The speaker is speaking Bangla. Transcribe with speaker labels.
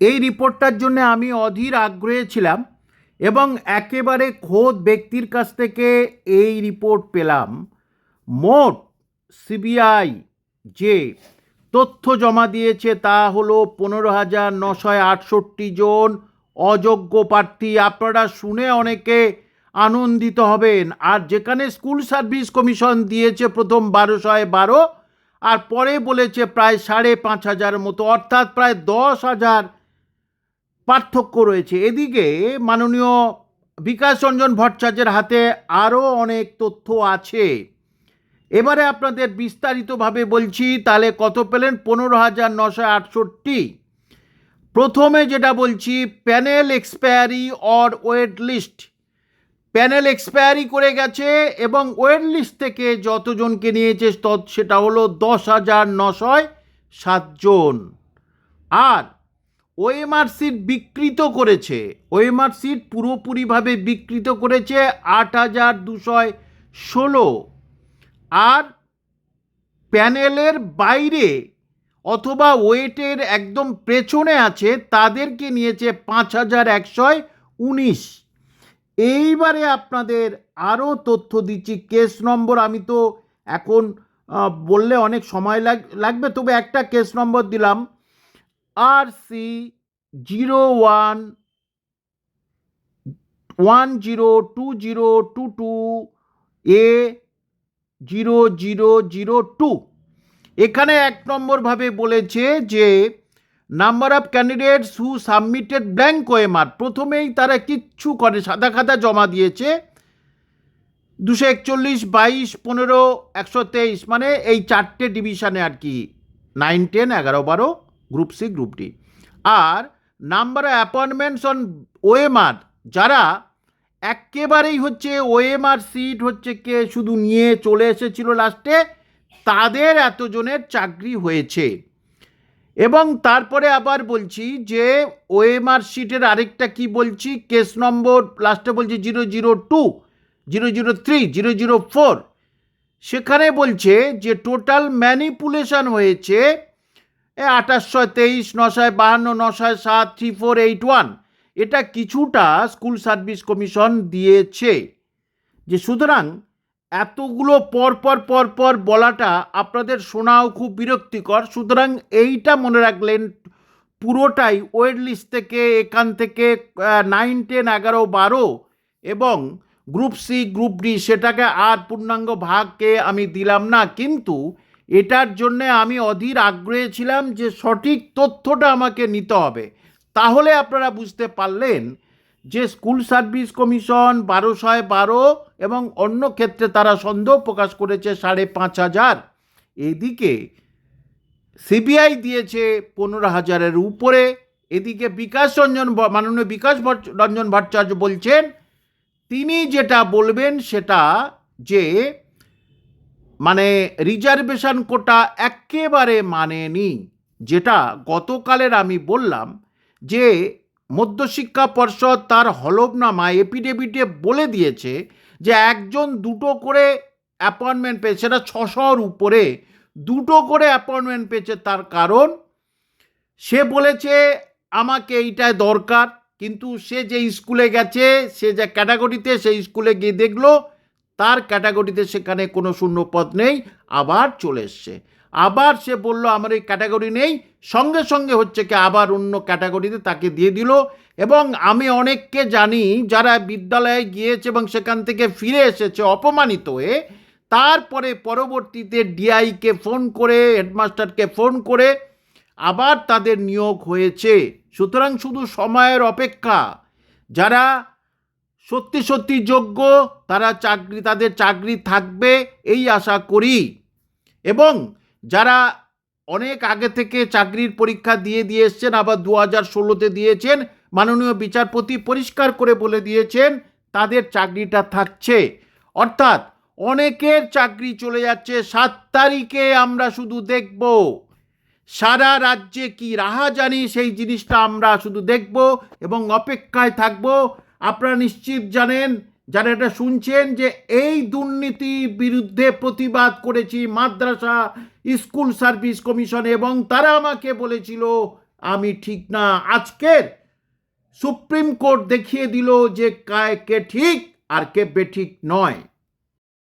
Speaker 1: এই রিপোর্টটার জন্য আমি অধীর আগ্রহে ছিলাম এবং একেবারে খোদ ব্যক্তির কাছ থেকে এই রিপোর্ট পেলাম। মোট সিবিআই যে তথ্য জমা দিয়েছে তা হলো পনেরো হাজার নশো আটষট্টি জন অযোগ্য প্রার্থী। আপনারা শুনে অনেকে আনন্দিত হবেন। আর যেখানে স্কুল সার্ভিস কমিশন দিয়েছে প্রথম বারোশয় বারো, আর পরে বলেছে প্রায় সাড়ে পাঁচ হাজার মতো, অর্থাৎ প্রায় দশ হাজার পার্থক্য রয়েছে। এদিকে মাননীয় বিকাশ রঞ্জন ভট্টাচার্যের হাতে আরও অনেক তথ্য আছে। এবারে আপনাদের বিস্তারিতভাবে বলছি, তাহলে কত পেলেন? পনেরো হাজার নশো আটষট্টি। প্রথমে যেটা বলছি, panel expiry or wait list. Panel expiry করে গেছে এবং ওয়েট লিস্ট থেকে যতজনকে নিয়েছে সেটা হলো দশ হাজার নশয় সাতজন। আর ওএমআর সিট বিকৃত করেছে। ওএমআর সিট পুরোপুরিভাবে বিকৃত করেছে আট হাজার দুশয় ষোলো। আর প্যানেলের বাইরে অথবা ওয়েটের একদম পেছনে আছে, তাদেরকে নিয়েছে পাঁচ হাজার একশয় উনিশ। এইবারে আপনাদের আরও তথ্য দিচ্ছি, কেস নম্বর আমি তো এখন বললে অনেক সময় লাগ, লাগবে, তবে একটা কেস নম্বর দিলাম। R C zero one one zero two zero two two A zero zero zero two এখানে এক নম্বরভাবে বলেছে যে number of candidates who submitted blank OMR প্রথমেই তারা কিচ্ছু করে, সাদা খাতা জমা দিয়েছে, দুশো একচল্লিশ, বাইশ, পনেরো, একশো তেইশ মানে এই চারটে ডিভিশনে আর কি নাইন টেন এগারো, বারো গ্রুপ সি গ্রুপ ডি আর নাম্বার অ্যাপয়েন্টমেন্টস অন ওএমআর যারা একেবারেই হচ্ছে ওএমআর সিট হচ্ছে কে শুধু নিয়ে চলে এসেছিল লাস্টে তাদের এতজনের চাকরি হয়েছে। এবং তারপরে আবার বলছি যে ওএমআর সিটের আরেকটা কি বলছি কেস নম্বর লাস্টে বলছি zero zero two zero zero three zero zero four সেখানে বলছে যে টোটাল ম্যানিপুলেশন হয়েছে আঠাশশো তেইশ, নশয় বাহান্ন, নশয় সাত, থ্রি ফোর এইট ওয়ান। এটা কিছুটা স্কুল সার্ভিস কমিশন দিয়েছে যে সুতরাং এতগুলো পর পর পর পর বলাটা আপনাদের শোনাও খুব বিরক্তিকর। সুতরাং এইটা মনে রাখলেন পুরোটাই ওয়েট লিস্ট থেকে এখান থেকে নাইন, টেন, এগারো, বারো এবং গ্রুপ সি, গ্রুপ ডি, সেটাকে আর পূর্ণাঙ্গ ভাগকে আমি দিলাম না। কিন্তু এটার জন্যে আমি অধীর আগ্রহে ছিলাম যে সঠিক তথ্যটা আমাকে নিতে হবে। তাহলে আপনারা বুঝতে পারলেন যে স্কুল সার্ভিস কমিশন বারোশয় বারো এবং অন্য ক্ষেত্রে তারা সন্দেহ প্রকাশ করেছে সাড়ে পাঁচ হাজার। এদিকে সিবিআই দিয়েছে পনেরো হাজারের উপরে। এদিকে বিকাশ রঞ্জন মাননীয় বিকাশ রঞ্জন ভট্টাচার্য বলছেন, তিনি যেটা বলবেন সেটা যে মানে রিজার্ভেশন কোটা একেবারে মানেনি, যেটা গতকালের আমি বললাম যে মধ্যশিক্ষা পর্ষদ তার হলফনামা এপিডেভিটে বলে দিয়েছে যে একজন দুটো করে অ্যাপয়েন্টমেন্ট পেয়েছে, সেটা ছশোর উপরে দুটো করে অ্যাপয়েন্টমেন্ট পেয়েছে তার কারণ সে বলেছে আমাকে এইটাই দরকার, কিন্তু সে যে স্কুলে গেছে, সে যে ক্যাটাগরিতে সেই স্কুলে গিয়ে দেখল তার ক্যাটাগরিতে সেখানে কোনো শূন্য পদ নেই, আবার চলে এসছে। আবার সে বলল, আমার এই ক্যাটাগরি নেই। সঙ্গে সঙ্গে হচ্ছে কি, আবার অন্য ক্যাটাগরিতে তাকে দিয়ে দিল। এবং আমি অনেককে জানি যারা বিদ্যালয়ে গিয়েছে এবং সেখান থেকে ফিরে এসেছে অপমানিত হয়ে, তারপরে পরবর্তীতে ডিআইকে ফোন করে, হেডমাস্টারকে ফোন করে আবার তাদের নিয়োগ হয়েছে। সুতরাং শুধু সময়ের অপেক্ষা। যারা সত্যি সত্যি যোগ্য, তারা চাকরি, তাদের চাকরি থাকবে, এই আশা করি। এবং যারা অনেক আগে থেকে চাকরির পরীক্ষা দিয়ে দিয়ে এসছেন, আবার দু হাজার ষোলোতে দিয়েছেন, মাননীয় বিচারপতি পরিষ্কার করে বলে দিয়েছেন, তাদের চাকরিটা থাকছে। অর্থাৎ অনেকের চাকরি চলে যাচ্ছে, সাত তারিখে আমরা শুধু দেখব। সারা রাজ্যে কি রাহা জানি সেই জিনিসটা আমরা শুধু দেখব এবং অপেক্ষায় থাকব। আপনারা নিশ্চিত জানেন, যারা এটা শুনছেন যে এই দুর্নীতি বিরুদ্ধে প্রতিবাদ করেছি মাদ্রাসা, স্কুল সার্ভিস কমিশন এবং তারা আমাকে বলেছিল, আমি ঠিক না। আজকের সুপ্রিম কোর্ট দেখিয়ে দিল যে কায় কে ঠিক আর কে বেঠিক নয়।